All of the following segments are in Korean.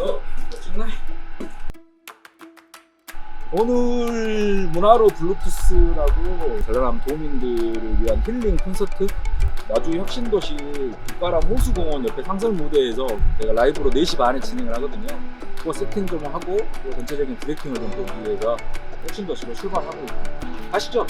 어? 오늘 문화로 블루투스라고 전라남 도민들을 위한 힐링 콘서트 나주 혁신도시 국가람 호수공원 옆에 상설 무대에서 제가 라이브로 4시 반에 진행을 하거든요. 그거 세팅 좀 하고 또 전체적인 디렉팅을 좀 보기 위해서 혁신도시로 출발하고. 가시죠.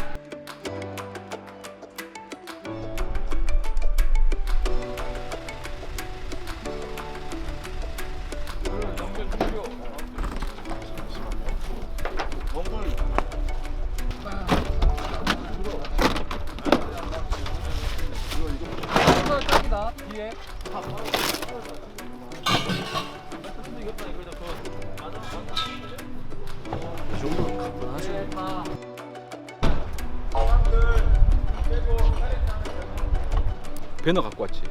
배너 갖고 왔지.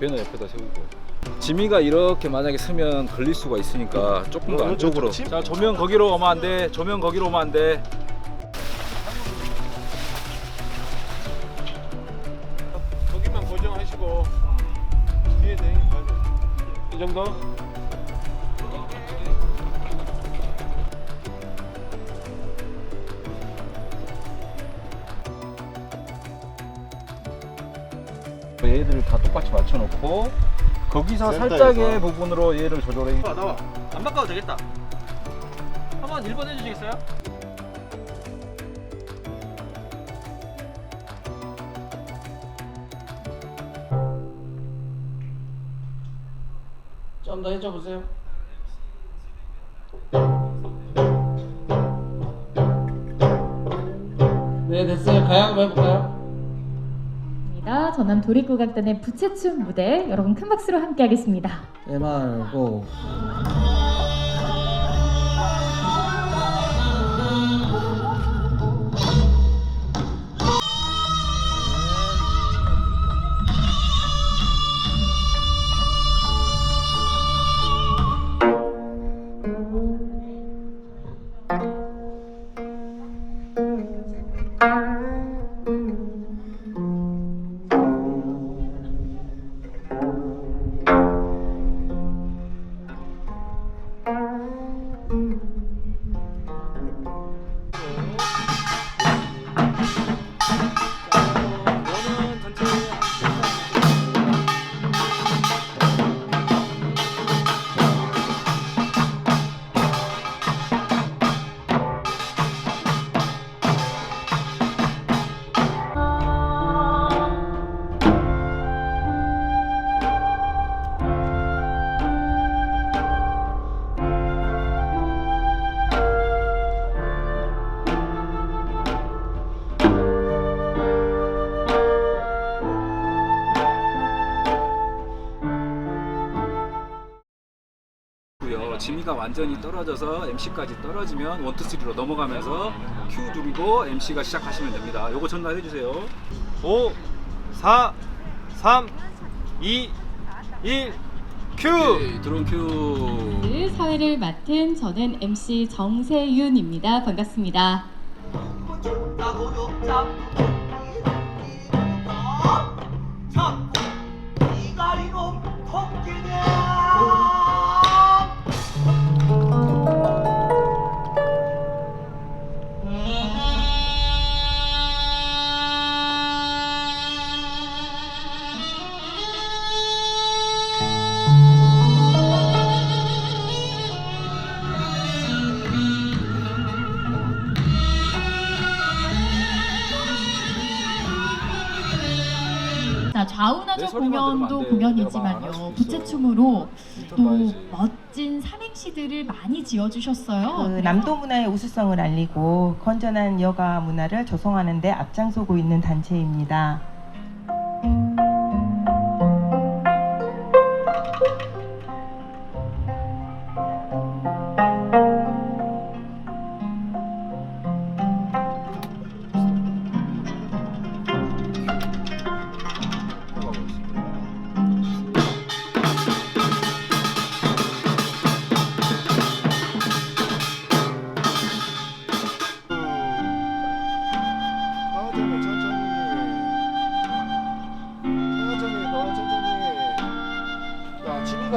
배너 옆에다 세우고. 지미가 이렇게 만약에 서면 걸릴 수가 있으니까 조금 더 어, 안쪽으로. 저- 저- 자 조명 거기로 오면 안 돼. 조명 거기로 오면 안 돼. 고정하시고 뒤에 대행이 가죠. 이 정도? 얘들 다 똑같이 맞춰놓고 거기서 센터에서. 살짝의 부분으로 얘를 조절해. 나와. 안 바꿔도 되겠다. 한번 1번 해주시겠어요? 좀 더 해줘 보세요. 네 됐어요. 가야 한번 해볼까요? 입니다. 전남 도립국악단의 부채춤 무대 여러분 큰 박수로 함께하겠습니다. 네 말고 嗯。 고요. 지미가 완전히 떨어져서 MC까지 떨어지면 1, 2, 3로 넘어가면서 Q 누르고 MC가 시작하시면 됩니다. 요거 전달해 주세요. 5, 4, 3, 2, 1, 큐. 드론 큐. 네, 사회를 맡은 저는 MC 정세윤입니다. 반갑습니다. 이 안 공연도 돼. 공연이지만요. 부채춤으로 또. 멋진 삼행시들을 많이 지어주셨어요. 그 남도 문화의 우수성을 알리고 건전한 여가 문화를 조성하는 데 앞장서고 있는 단체입니다.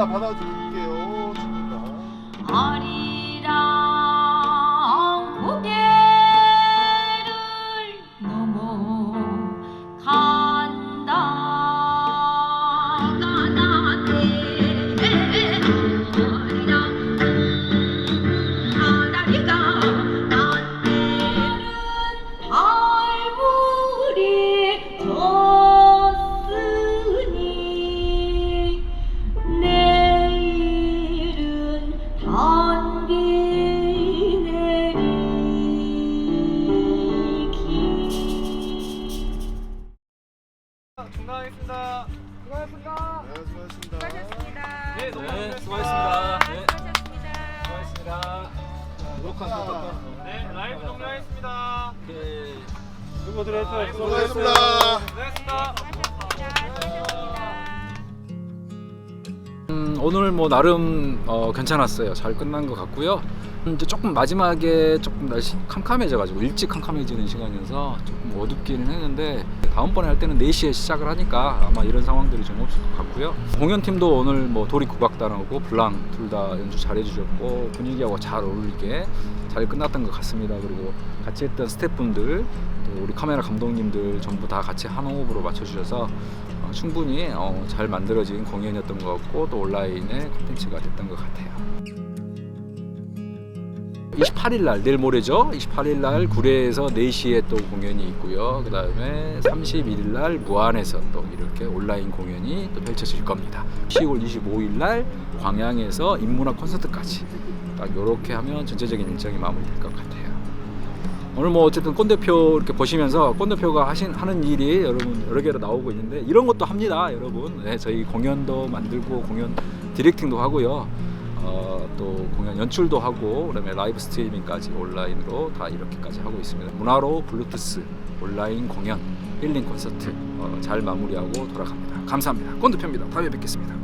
받아줄게 네, 너무 네, 네 수고하셨습니다. 수고하셨습니다. 녹화 녹화. 네, 라이브 종료하겠습니다. 네. 수고들 했어. 수고하셨습니다. 수고하셨습니다. 수고하셨습니다. 음, 오늘 뭐 나름 어, 괜찮았어요. 잘 끝난 것 같고요. 음, 이제 조금 마지막에 조금 날씨 캄캄해져가지고 일찍 캄캄해지는 시간이어서 조금 어둡기는 했는데 다음번에 할 때는 4시에 시작을 하니까 아마 이런 상황들이 좀 없을 것 같고요. 공연팀도 오늘 뭐 도리국악단하고 블랑 둘 다 연주 잘 해주셨고 분위기하고 잘 어울리게 잘 끝났던 것 같습니다. 그리고 같이 했던 스태프분들 또 우리 카메라 감독님들 전부 다 같이 한 호흡으로 맞춰주셔서 어, 충분히 어, 잘 만들어진 공연이었던 것 같고 또 온라인의 콘텐츠가 됐던 것 같아요. 28일 날 내일 모레죠. 28일 날 구례에서 4시에 또 공연이 있고요. 그다음에 31일 날 무안에서 또 이렇게 온라인 공연이 또 펼쳐질 겁니다. 10월 25일 날 광양에서 인문학 콘서트까지 딱 이렇게 하면 전체적인 일정이 마무리될 것 같아요. 오늘 뭐 어쨌든 꼰 대표 이렇게 보시면서 꼰 대표가 하신 하는 일이 여러분 여러 개로 나오고 있는데 이런 것도 합니다, 여러분. 네, 저희 공연도 만들고 공연 디렉팅도 하고요. 어, 또 공연 연출도 하고 그다음에 라이브 스트리밍까지 온라인으로 다 이렇게까지 하고 있습니다. 문화로 블루투스 온라인 공연 힐링 콘서트 어, 잘 마무리하고 돌아갑니다. 감사합니다. 꼰 대표입니다. 다음에 뵙겠습니다.